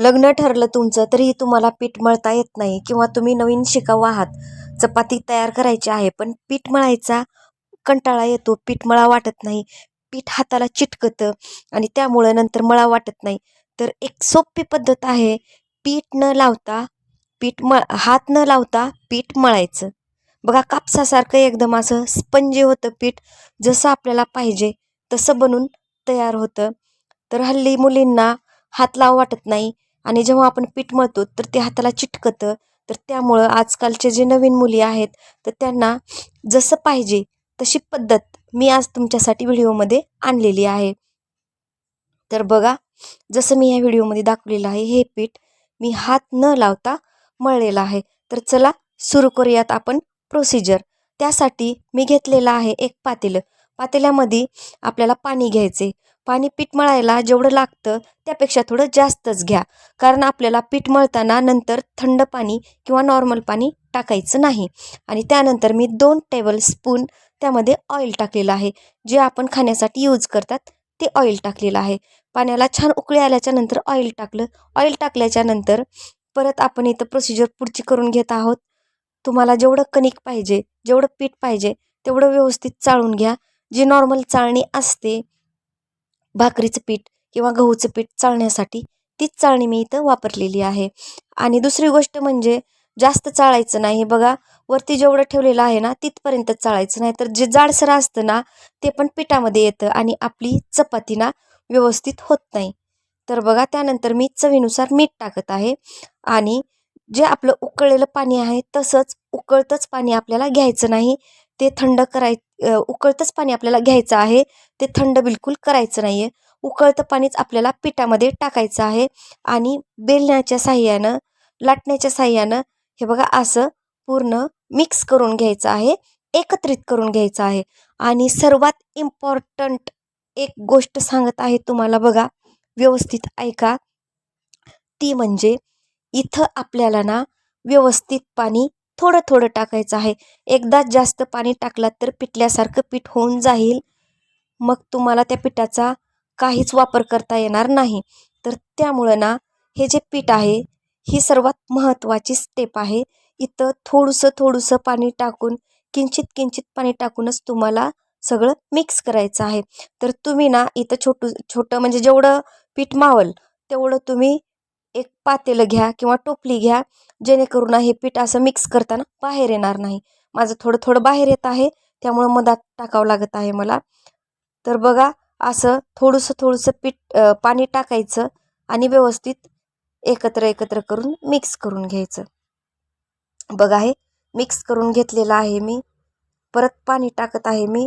लग्न ठरलं तुमचं तरीही तुम्हाला पीठ मळता येत नाही किंवा तुम्ही नवीन शिकाऊ आहात. चपाती तयार करायची आहे पण पीठ मळायचा कंटाळा येतो. पीठ मळा वाटत नाही. पीठ हाताला चिटकतं आणि त्यामुळं नंतर मळा वाटत नाही. तर एक सोपी पद्धत आहे पीठ न लावता पीठ मळ हात न लावता पीठ मळायचं. बघा कापसासारखं एकदम असं स्पंजी होतं पीठ जसं आपल्याला पाहिजे तसं बनून तयार होतं. तर हल्ली मुलींना हात लाव वाटत नाही. आणि जेव्हा आपण पीठ मळतो तर ते हाताला चिटकतं. तर त्यामुळं आजकालचे जे नवीन मुली आहेत तर त्यांना जसं पाहिजे तशी पद्धत मी आज तुमच्यासाठी व्हिडिओमध्ये आणलेली आहे. तर बघा जसं मी ह्या व्हिडिओमध्ये दाखवलेलं आहे हे पीठ मी हात न लावता मळलेलं आहे. तर चला सुरू करूयात आपण प्रोसिजर त्यासाठी मी घेतलेलं आहे एक पातेलं. पातेल्यामध्ये आपल्याला पाणी घ्यायचे पाणी पीठ मळायला जेवढं लागतं त्यापेक्षा थोडं जास्तच घ्या. कारण आपल्याला पीठ मळताना नंतर थंड पाणी किंवा नॉर्मल पाणी टाकायचं नाही. आणि त्यानंतर मी दोन टेबल स्पून त्यामध्ये ऑइल टाकलेलं आहे. जे आपण खाण्यासाठी यूज करतात ते ऑइल टाकलेलं आहे. पाण्याला छान उकळी आल्याच्यानंतर ऑइल टाकलं. ऑइल टाकल्याच्या नंतर परत आपण इथं प्रोसिजर पुढची करून घेत आहोत. तुम्हाला जेवढं कणिक पाहिजे जेवढं पीठ पाहिजे तेवढं व्यवस्थित चाळून घ्या. जी नॉर्मल चाळणी असते भाकरीचं पीठ किंवा गहूचं पीठ चाळण्यासाठी तीच चाळणी मी इथं वापरलेली आहे. आणि दुसरी गोष्ट म्हणजे जास्त चाळायचं नाही. बघा वरती जेवढं ठेवलेलं आहे ना तिथपर्यंत चाळायचं नाही. तर जे जाडसर असतं ना ते पण पिठामध्ये येतं आणि आपली चपाती ना व्यवस्थित होत नाही. तर बघा त्यानंतर मी चवीनुसार मीठ टाकत आहे. आणि जे आपलं उकळलेलं पाणी आहे तसंच उकळतंच पाणी आपल्याला घ्यायचं नाही. ते थंड कराय उकळतंच पाणी आपल्याला घ्यायचं आहे. ते थंड बिलकुल करायचं नाही आहे उकळतं पाणीच आपल्याला पिठामध्ये टाकायचं आहे आणि बेलण्याच्या साह्यानं लाटण्याच्या साह्यानं हे बघा असं पूर्ण मिक्स करून घ्यायचं आहे एकत्रित करून घ्यायचं आहे. आणि सर्वात इम्पॉर्टंट एक गोष्ट सांगत आहे तुम्हाला बघा व्यवस्थित ऐका. ती म्हणजे इथं आपल्याला ना व्यवस्थित पाणी थोडं थोडं टाकायचं आहे. एकदाच जास्त पाणी टाकलात तर पिठल्यासारखं पीठ होऊन जाईल. मग तुम्हाला त्या पिठाचा काहीच वापर करता येणार नाही. तर त्यामुळं ना हे जे पीठ आहे ही सर्वात महत्त्वाची स्टेप आहे. इथं थोडंसं थोडंसं पाणी टाकून किंचित किंचित पाणी टाकूनच तुम्हाला सगळं मिक्स करायचं आहे. तर तुम्ही ना इथं छोटू छोटं म्हणजे जेवढं पीठ मावल तेवढं तुम्ही एक पातेलं घ्या किंवा टोपली घ्या जेणेकरून हे पीठ असं मिक्स करताना बाहेर येणार नाही. माझं थोडं थोडं बाहेर येत आहे त्यामुळं मधात टाकावं लागत आहे मला. तर बघा असं थोडंसं थोडंसं पीठ पाणी टाकायचं आणि व्यवस्थित एकत्र एकत्र करून मिक्स करून घ्यायचं. बघा हे मिक्स करून घेतलेलं आहे मी. परत पाणी टाकत आहे मी.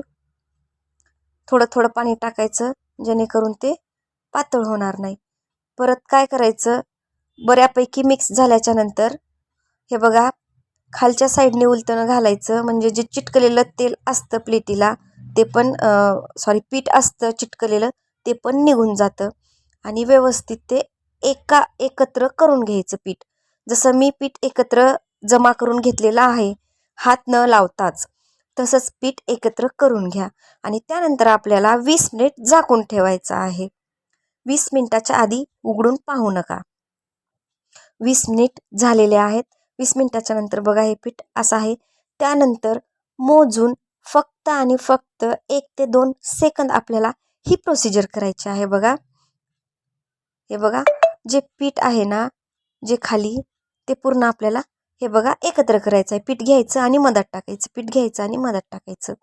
थोडं थोडं पाणी टाकायचं जेणेकरून ते पातळ होणार नाही. परत काय करायचं? बऱ्यापैकी मिक्स झाल्याच्यानंतर हे बघा खालच्या साईडने उलटणं घालायचं म्हणजे जे चिटकलेलं तेल असतं प्लेटीला ते पण सॉरी पीठ असतं चिटकलेलं ते पण निघून जातं. आणि व्यवस्थित ते एका एकत्र करून घ्यायचं पीठ. जसं मी पीठ एकत्र जमा करून घेतलेलं आहे हात न लावताच तसंच पीठ एकत्र करून घ्या. आणि त्यानंतर आपल्याला वीस मिनिट झाकून ठेवायचं आहे. वीस मिनिटाच्या आधी उघडून पाहू नका. वीस मिनिट झालेले आहेत. वीस मिनिटाच्या नंतर बघा हे पीठ असं आहे. त्यानंतर मोजून फक्त आणि फक्त एक ते दोन सेकंद आपल्याला ही प्रोसिजर करायची आहे बघा. हे बघा जे पीठ आहे ना जे खाली ते पूर्ण आपल्याला हे बघा एकत्र करायचं आहे. पीठ घ्यायचं आणि मधात टाकायचं. पीठ घ्यायचं आणि मधात टाकायचं.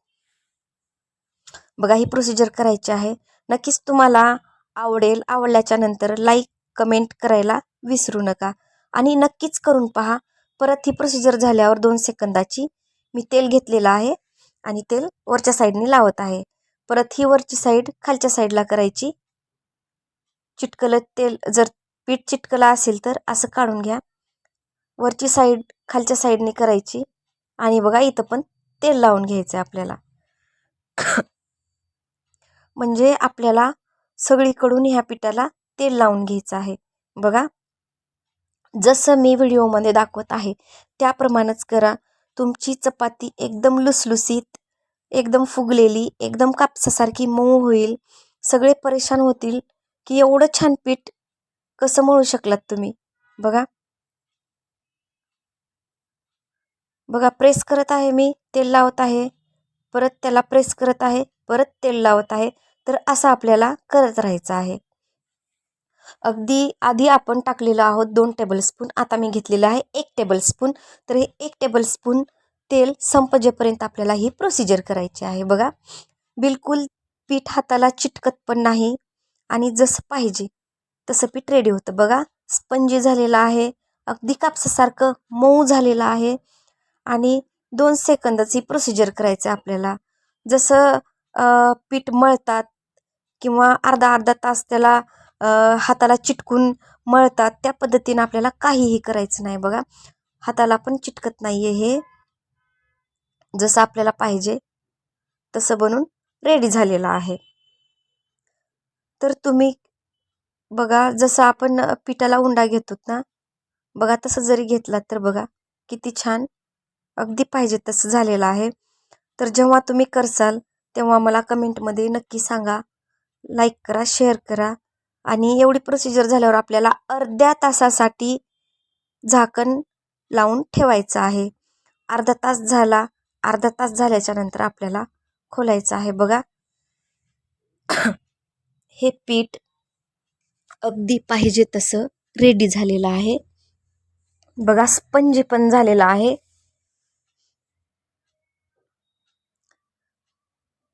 बघा ही प्रोसिजर करायची आहे. नक्कीच तुम्हाला आवडेल. आवडल्याच्या नंतर लाईक कमेंट करायला विसरू नका. आणि नक्कीच करून पहा. परत ही प्रोसिजर झाल्यावर दोन सेकंदाची मी तेल घेतलेलं आहे आणि तेल वरच्या साईडने लावत आहे. परत ही वरची साईड खालच्या साईडला करायची. चिटकलं तेल जर पीठ चिटकलं असेल तर असं काढून घ्या. वरची साईड खालच्या साईडने करायची. आणि बघा इथं पण तेल लावून घ्यायचं आहे आपल्याला. म्हणजे आपल्याला सगळीकडून ह्या पिठाला तेल लावून घ्यायचं आहे. बघा जसं मी व्हिडिओमध्ये दाखवत आहे त्याप्रमाणेच करा. तुमची चपाती एकदम लुसलुसीत एकदम फुगलेली एकदम कापसासारखी मऊ होईल. सगळे परेशान होतील की एवढं छान पीठ कसं मळू शकलात तुम्ही? बघा. बघा प्रेस करत आहे मी तेल लावत आहे. परत त्याला प्रेस करत आहे परत तेल लावत आहे. तर असं आपल्याला करत राहायचं आहे. अगदी आधी आपण टाकलेलं आहोत दोन टेबलस्पून आता मी घेतलेलं आहे एक टेबलस्पून तर हे एक टेबलस्पून तेल संपजेपर्यंत आपल्याला ही प्रोसिजर करायची आहे. बघा बिलकुल पीठ हाताला चिटकत पण नाही आणि जसं पाहिजे तसं पीठ रेडी होतं. बघा स्पंजी झालेलं आहे अगदी कापसासारखं मऊ झालेलं आहे आणि दोन सेकंदाची ही प्रोसिजर करायचं आहे आपल्याला. जसं पीठ मळतात किंवा अर्धा अर्धा तास त्याला हाताला चिटकून मळतात. त्या पद्धतीनं आपल्याला काहीही करायचं नाही बघा. हाताला पण चिटकत नाही आहे हे. जसं आपल्याला पाहिजे तसं बनून रेडी झालेलं आहे. तर तुम्ही बघा जसं आपण पिठाला उंडा घेतो ना बघा तसं जरी घेतलात तर बघा किती छान अगदी पाहिजे तसं झालेलं आहे. तर जेव्हा तुम्ही करसाल तेव्हा मला कमेंटमध्ये नक्की सांगा. लाईक करा शेअर करा. आणि एवढी प्रोसिजर झाल्यावर आपल्याला अर्ध्या तासासाठी झाकण लावून ठेवायचं आहे. अर्धा तास झाला अर्धा तास झाल्याच्यानंतर आपल्याला खोलायचं आहे. बघा. हे पीठ अगदी पाहिजे तसं रेडी झालेलं आहे. बघा स्पंजी पण झालेलं आहे.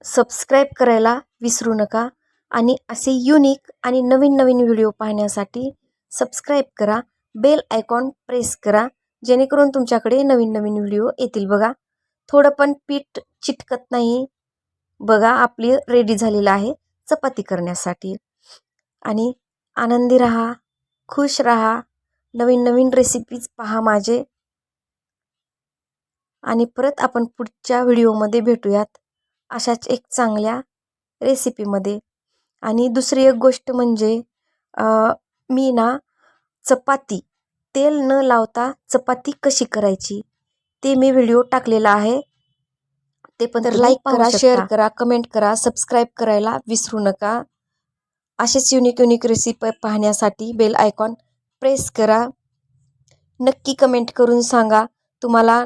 सबस्क्राईब करायला विसरू नका. आणि असे युनिक आणि नवीन नवीन व्हिडिओ पाहण्यासाठी सबस्क्राईब करा बेल आयकॉन प्रेस करा जेणेकरून तुमच्याकडे नवीन नवीन व्हिडिओ येतील बघा. थोडं पण पीठ चिटकत नाही. बघा आपली रेडी झालेलं आहे चपाती करण्यासाठी. आणि आनंदी राहा खुश राहा नवीन नवीन रेसिपीज पहा माझे. आणि परत आपण पुढच्या व्हिडिओमध्ये भेटूयात अशाच एक चांगल्या रेसिपीमध्ये आणि दुसरी एक गोष्ट म्हणजे मी ना चपाती तेल न लावता चपाती कशी करायची ते मी व्हिडिओ टाकलेला आहे. ते पण तर लाईक करा शेअर करा कमेंट करा सबस्क्राईब करायला विसरू नका. असेच युनिक युनिक रेसिपी पाहण्यासाठी बेल आयकॉन प्रेस करा. नक्की कमेंट करून सांगा. तुम्हाला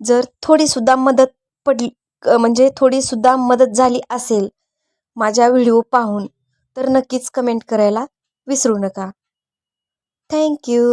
जर थोडीसुद्धा मदत पडली म्हणजे थोडीसुद्धा मदत झाली असेल माझ्या व्हिडिओ पाहून तर नक्कीच कमेंट करायला विसरू नका. थँक्यू